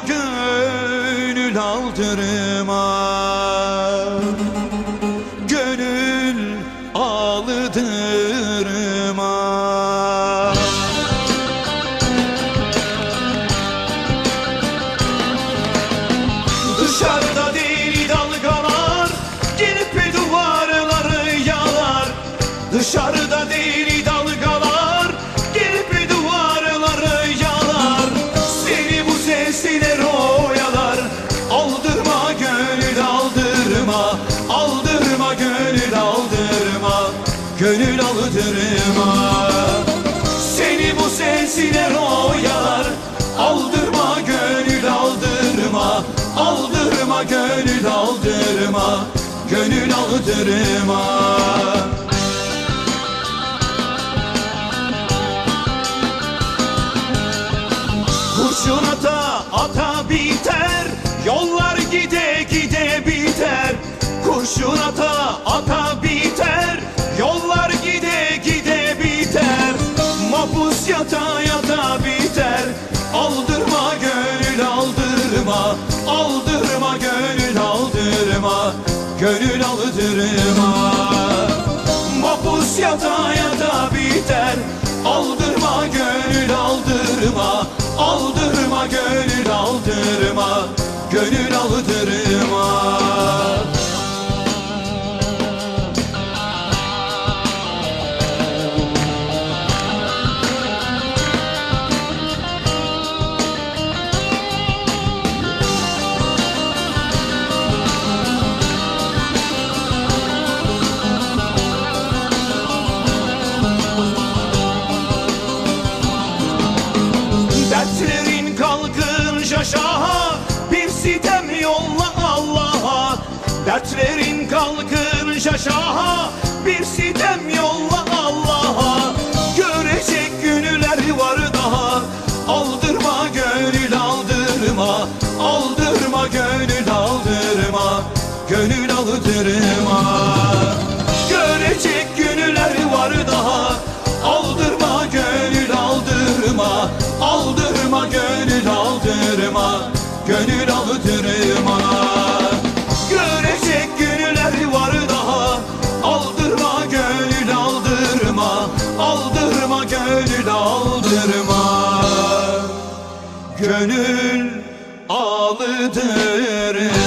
Aldırma gönül aldırma Gönül aldırma Dışarıda deli dalgalar Gelip duvarları yalar. Dışarıda deli aldırma Gönül aldırma Gönül aldırma Mapus yata yata biter. Aldırma gönül aldırma. Aldırma gönül aldırma. Gönül aldırma Dertlerin kalkınca şaha Bir sitem yolla gönül aldırma. Gönül aldırma